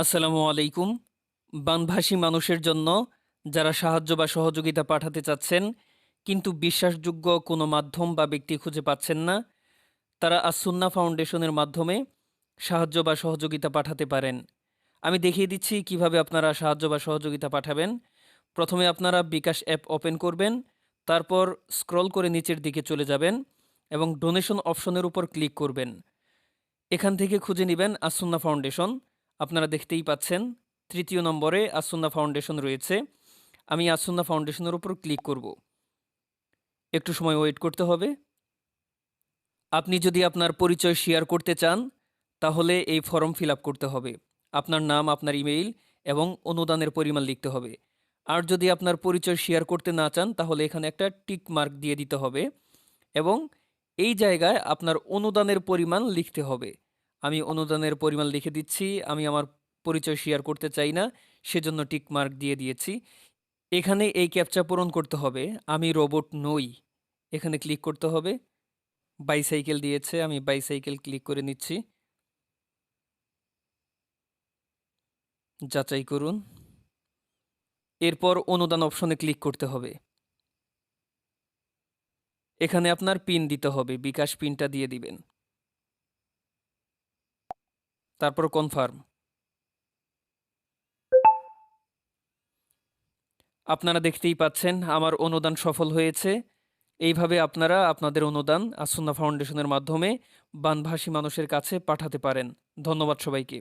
আসসালামু আলাইকুম। বানভাসী মানুষের জন্য যারা সাহায্য বা সহযোগিতা পাঠাতে চাচ্ছেন, কিন্তু বিশ্বাসযোগ্য কোনো মাধ্যম বা ব্যক্তি খুঁজে পাচ্ছেন না, তারা আসুন্না ফাউন্ডেশনের মাধ্যমে সাহায্য বা সহযোগিতা পাঠাতে পারেন। আমি দেখিয়ে দিচ্ছি কীভাবে আপনারা সাহায্য বা সহযোগিতা পাঠাবেন। প্রথমে আপনারা বিকাশ অ্যাপ ওপেন করবেন, তারপর স্ক্রল করে নিচের দিকে চলে যাবেন এবং ডোনেশন অপশনের উপর ক্লিক করবেন। এখান থেকে খুঁজে নেবেন আসুন্না ফাউন্ডেশন। আপনারা দেখতেই পাচ্ছেন, তৃতীয় নম্বরে আসুন্না ফাউন্ডেশন রয়েছে। আমি আসুন্না ফাউন্ডেশনের উপর ক্লিক করব। একটু সময় ওয়েট করতে হবে। আপনি যদি আপনার পরিচয় শেয়ার করতে চান, তাহলে এই ফর্ম ফিল করতে হবে। আপনার নাম, আপনার ইমেইল এবং অনুদানের পরিমাণ লিখতে হবে। আর যদি আপনার পরিচয় শেয়ার করতে না চান, তাহলে এখানে একটা টিক মার্ক দিয়ে দিতে হবে এবং এই জায়গায় আপনার অনুদানের পরিমাণ লিখতে হবে। আমি অনুদানের পরিমাণ লিখে দিচ্ছি, আমি আমার পরিচয় শেয়ার করতে চাই না, সেজন্য টিক মার্ক দিয়ে দিয়েছি। এখানে এই ক্যাপচা পূরণ করতে হবে, আমি রোবট নই। এখানে ক্লিক করতে হবে বাইসাইকেল দিয়েছে, আমি বাইসাইকেল ক্লিক করে নিচ্ছি। যাচাই করুন। এরপর অনুদান অপশনে ক্লিক করতে হবে। এখানে আপনার পিন দিতে হবে, বিকাশ পিনটা দিয়ে দিবেন। তারপর কনফার্ম আপনারা দেখতেই পাচ্ছেন, আমার অনুদান সফল হয়েছে। এইভাবে আপনারা আপনাদের অনুদান আসন্না ফাউন্ডেশনের মাধ্যমে বানভাসী মানুষের কাছে পাঠাতে পারেন। ধন্যবাদ সবাইকে।